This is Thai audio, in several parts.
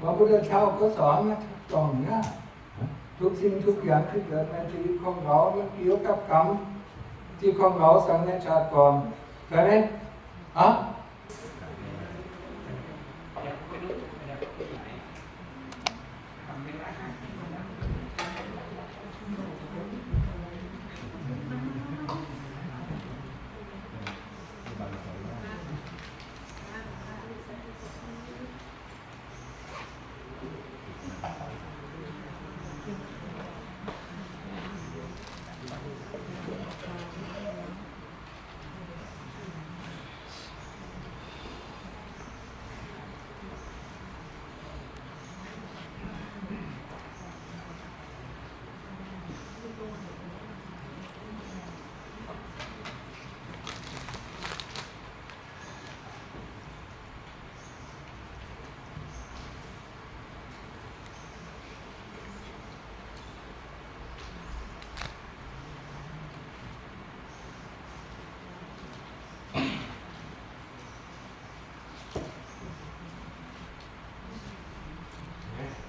พระพุทธเจ้าก็สอนนะถูกต้องนะทุกสิ่งทุกอย่างที่เกิดในชีวิตของเรา มันเกี่ยวกับกรรมที่ของเราสั่งในชาติก่อนใช่ไหมอะ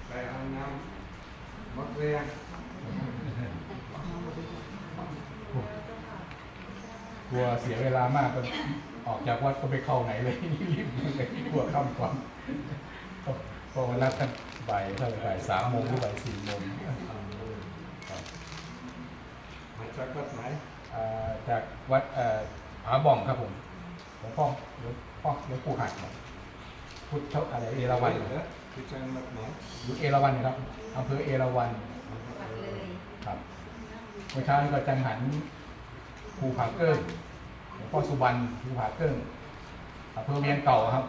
ไปเอาน้ำมดเรียง ก ลัวเสียเวลามากก็ออกจากวัดก็ไปเข้าไหนเลยรีบเลยกลัวค่ำก่อนเพราะวันนัดท่านบ่ายเท่าไหร่บ่ายสามโมงหรือบ่ายสี่โมงครับมาจากวัดไหนอ่าจากวัดเอ่อผาบ่องครับผมหลวงพ่อหลวงพ่อหลวงปู่หักครับพุทธอะไรเอราวัณเหรอที่จังหวัดไหนอยู่เอราวัณครับอำเภอเอราวัณวัดเลยครับเมื่อเช้านี้ก็จังหันภูผาเกิ้ง หลวงพ่อสุบรรณภูผาเกิ้งอำเภอเวียงเก่าครับ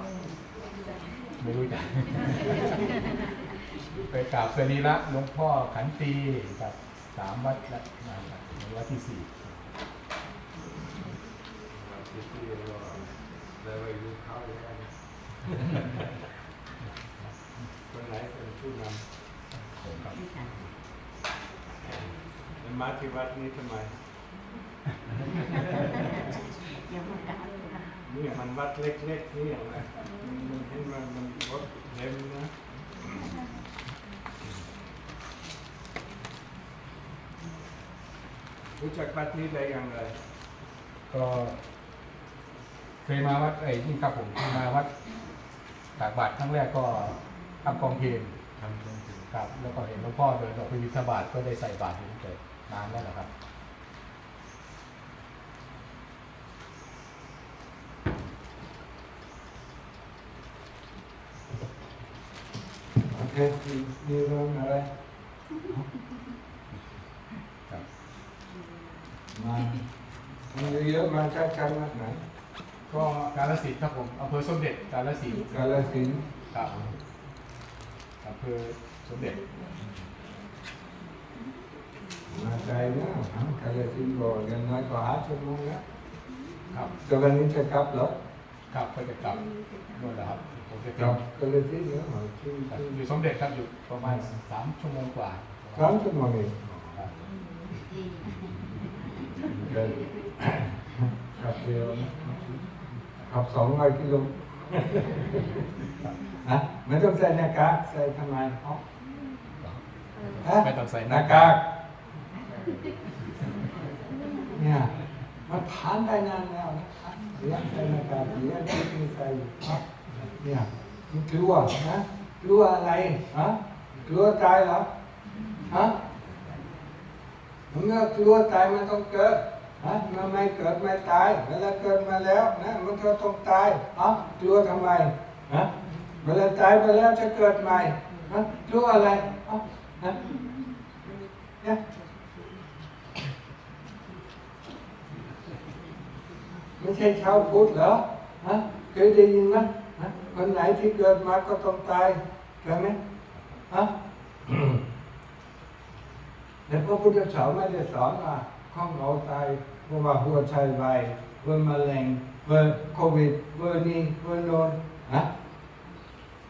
ไม่รู้จักไปกราบสรีระหลวงพ่อขันตีกับสามวัดและนะครับในวัดที่สี่วัดที่ที่เราได้ไปดูเขาเลยกันคนไหนเป็นผู้นผมครับที่สามำแล้วมาที่วัดนี้ทำไมยังไม่ได้นะ เนี่ยมันวัดเล็กๆนี่อย่างไรมันเห็นมันมันวัดเล็มนะรู้จักวัดนี้ได้อย่างไร ก็เคยมาวัดไอ้นี่ครับผมเคยมาวัดตากบาตรครั้งแรกก็ทำกองเพลงทำตรงถึงครับ แล้วก็เห็นหลวงพ่อเดินออกไปบิณฑบาตก็ได้ใส่บาตรอยู่ตั้งแต่นานแล้วนะครับ โอเคมีมีเรื่องอะไรครับมามันเยอะๆมาจากจังหวัดไหนก็กาลสินธุ์ครับผมอำเภอสมเด็จกาลสินธุ์กาฬสินธุ์ครับอำเภอสมเด็จมาไกลนะกาฬสินธุ์ก็ยังน้อยกว่าห้าชั่วโมงแล้วครับแต่วันนี้จะกลับเหรอ ครับก็จะกลับนู่นแหละครับผมจะกกลัลับบกาฬสินธุ์เหรอที่ครับที่อยู่สมเด็จครับอยู่ประมาณสามชั่วโมงกว่าสามชั่วโมงเองครับที่เดินขับเร็วนะขับสองร้อยกิโลฮะไม่ต้องใส่หน้ากากใส่ทำไมเอ้าฮะไม่ต้องใส่หหน้าน้ากากากเนี่ยมันผ่านได้นานแล้วนะครับ เรียนใส่นากากเรียนที่มีใส่ครับเนี่ยมันกลัวนะกลัวอะไรฮะกลัวตายเหรอฮะมันก็กลัวตายมันต้องเกิดฮะมันไม่เกิดไม่ตายเวลาเกิดมาแล้วนะมันก็ต้องตายฮะกลัวทำไมฮะเวลาตายไปแล้วจะเกิดใหม่ฮะกลัวอะไรฮะฮะเนี่ย ไม่ใช่ชาวพุทธเหรอฮะเคยได้ยินไหมฮะคนไหนที่เกิดมาก็ต้องตายใช่ไหมฮะแต่พระพุทธเจ้าไม่ได้สอนว่าข้องเราตายเพราะว่าหัวใจวายเพื่อมะเร็งเพื่อโควิดเพื่อนี้เพื่อโนนฮะ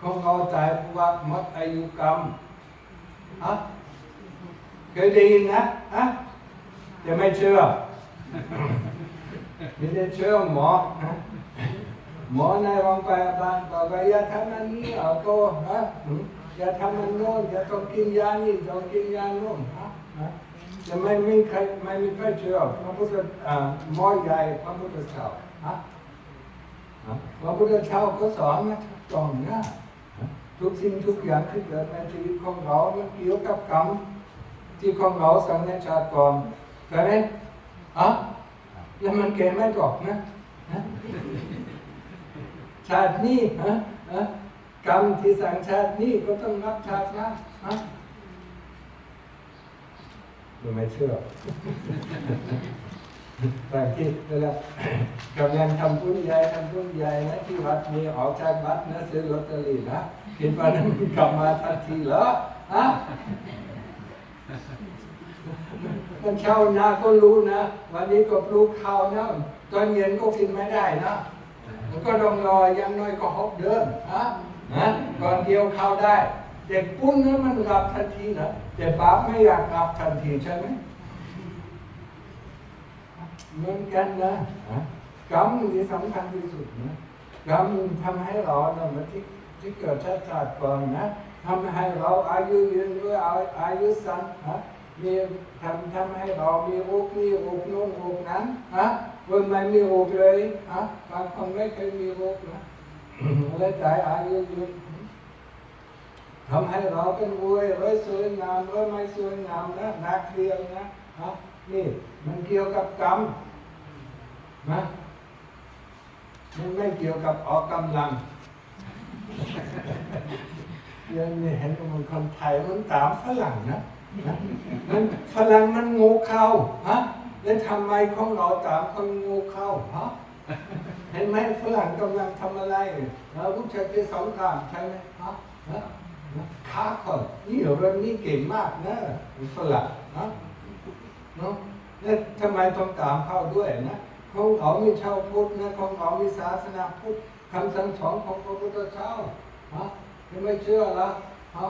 ข้องเราตายเพราะว่าหมดอายุกรรมฮะเคยได้ยินนะฮะจะไม่เชื่อ ไม่ได้เชื่อหมอหมอในโรงพยาบาลบอกว่าอย่าทำอันนี้เอาโตฮะอย่าทำอันโน้นอย่าต้องกินยานี่ต้องกินยาโน้นฮะจะไม่มีใครไม่มีใครเชื่อพระพุทธอ่าหมอใหญ่พระพุทธเจ้าฮะพระพุทธเจ้าก็สอนนะต้องนะทุกสิ่งทุกอย่างที่เกิดในชีวิตของเรามันเกี่ยวกับกรรมที่ของเราสังในชาติก่อนใช่ไหมอะ แล้วมันเก่ไม่ตกนะฮะชาตินี้ฮะฮะกรรมที่สั่งชาตินี้ก็ต้องรับชาตินะฮะดูไม่เชื่อบางทีเวลากำลังทำบุญใหญ่ทำบุญใหญ่นะที่วัดมีออกจากวัดนะซื้อลอตเตอรี่นะคิดว่านั้นมันกลับมาทันทีเหรอฮะ มันเช้านาก็รู้นะ วันนี้ก็ปลูกข้าวนะตอนเย็นก็กินไม่ได้นะ มันก็ต้องรออยังน้อยก็หกเดือนฮะนะก่อนเกี่ยวข้าวได้ เด็กปุ้นนั้นมันรับทันทีนะแต่ป้าไม่อยากรับทันทีใช่ไหมเหมือนกันนะฮะกรรมนี่สำคัญที่สุดนะกรรมทำให้เราเนี่ยมันที่ที่เกิดชาติชาติก่อนนะทำให้เราอายุยืนด้วยอาอายุสั้นนะ มีทำทำให้เรามีโรคนี้โรคโน้นโรคนั้นนะคนไม่มีโรคเลยนะบางคนไม่เคยมีโรคนะและใจอายุยืนทำให้เราเป็นรวยรวยสวยงามรวยไม่สวยงามนะนักเรียนนะฮะนี่มันเกี่ยวกับกรรมนะมันไม่เกี่ยวกับออกกำลังยังนี่เห็นมันคนไทยมันตามฝรั่งนะ มันฝรั่งมันงูเข้าฮะแล้วทำไมของเราตามคนงูเข้าฮะเห็นไหมฝรั่งกำลังทำอะไรเราผู้ชายที่สองกามใช่ไหมฮะฮะค้าคนนี่เรื่องนี้เก่งมากนะฝรั่งนะเนาะแล้วทำไมต้องตามเข้าด้วยนะของเขามีชาวพุทธนะของเขามีศาสนาพุทธคำสั่งสอนของพระพุทธเจ้าฮะยังไม่เชื่อละฮะ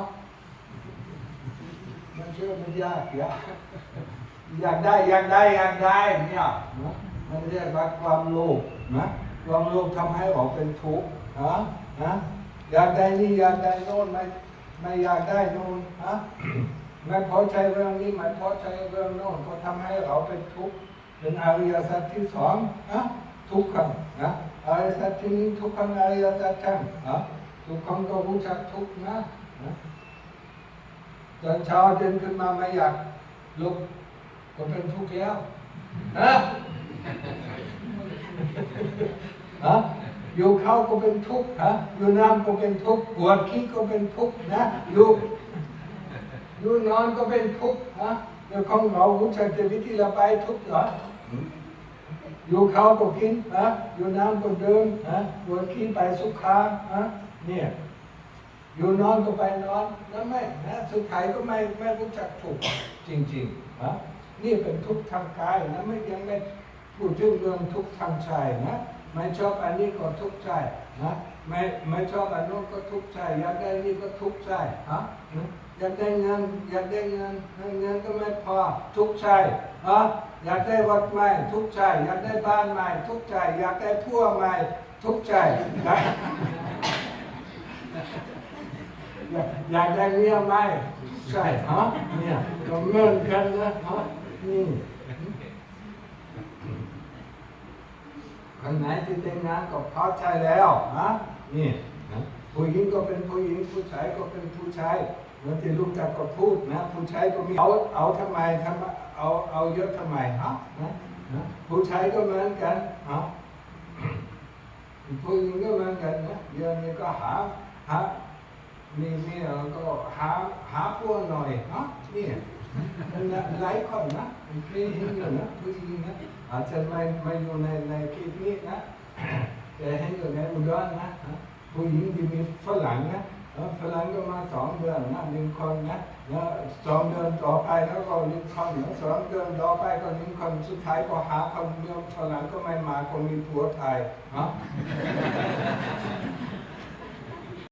มันเชื่อมันยากอยากอยากได้อยากได้อยากได้เนี่ยนะมันเรียกว่าความโลภนะความโลภทำให้เราเป็นทุกข์ฮะนะอยากได้นี่อยากได้โน่นไม่ไม่อยากได้โน่นฮะไม่พอใจเรื่องนี้ไม่พอใจเรื่องโน่นก็ทำให้เราเป็นทุกข์เป็นอริยสัจที่สองนะทุกขังนะอริยสัจที่หนี้ทุกขังอริยสัจจังนะทุกคนก็รู้จักทุกข์นะ ตอนเช้าเดินขึ้นมาไม่อยากลุกก็เป็นทุกข์แล้วฮะฮะอยู่เข้าก็เป็นทุกข์ฮะอยู่น้ำก็เป็นทุกข์ปวดขี้ก็เป็นทุกข์นะอยู่อยู่นอนก็เป็นทุกข์ฮะแล้วของเรารู้จักแต่วิธีระบายทุกข์เหรออยู่เขาก็กินนะอยู่น้ำก็เดื่มนะปวดขี้ไปสุขานะเนี่ย อยู่นอนก็ไปนอนนั่นไม่นะสุดท้ายก็ไม่ไม่รู้จักถูกจริงๆนะนี่เป็นทุกข์ทางกายนะไม่ยังไม่พูดถึงเรื่องทุกข์ทางใจนะไม่ชอบอันนี้ก็ทุกข์ใจนะไม่ไม่ชอบอันนู้นก็ทุกข์ใจอยากได้นี่ก็ทุกข์ใจฮะอยากได้เงินอยากได้เงินเงินก็ไม่พอทุกข์ใจฮะอยากได้วัดใหม่ทุกข์ใจอยากได้บ้านใหม่ทุกข์ใจอยากได้พัวใหม่ทุกข์ใจนะ อยากได้เมียไหมใช่ฮะเนี่ยก็เหมือนกันนะฮะนี่คนไหนที่แต่งงานก็พอใจแล้วนะนี่นะผู้หญิงก็เป็นผู้หญิงผู้ชายก็เป็นผู้ชายเหมือนที่ลูกจักก็พูดนะ ผู้ชายก็มีเอาเอาทำไมทำเอาเอาเยอะทำไมฮะนะนะผู้ชายก็เหมือนกันฮะผู้หญิงก็เหมือนกันนะเดี๋ยวนี้ก็หาหา มีมีเอ่อก็หาหาพวหน่อยฮะนี่หลายคนนะมันเคยเห็นอยู่นะผู้หญิงนะอาจจะไม่ไม่อยู่ในในคลิปนี้นะแต่เห็นอยู่ในอุดรนะฮะผู้หญิงที่มีฝรั่งนะฝรั่งก็มาสองเดือนนะหนึ่งคนนะแล้วสองเดือนต่อไปแล้วก็หนึ่งคนแล้วสองเดือนต่อไปก็หนึ่งคนสุดท้ายก็หาคนเมืองฝรั่งก็ไม่มาก็มีผัวไทยฮะ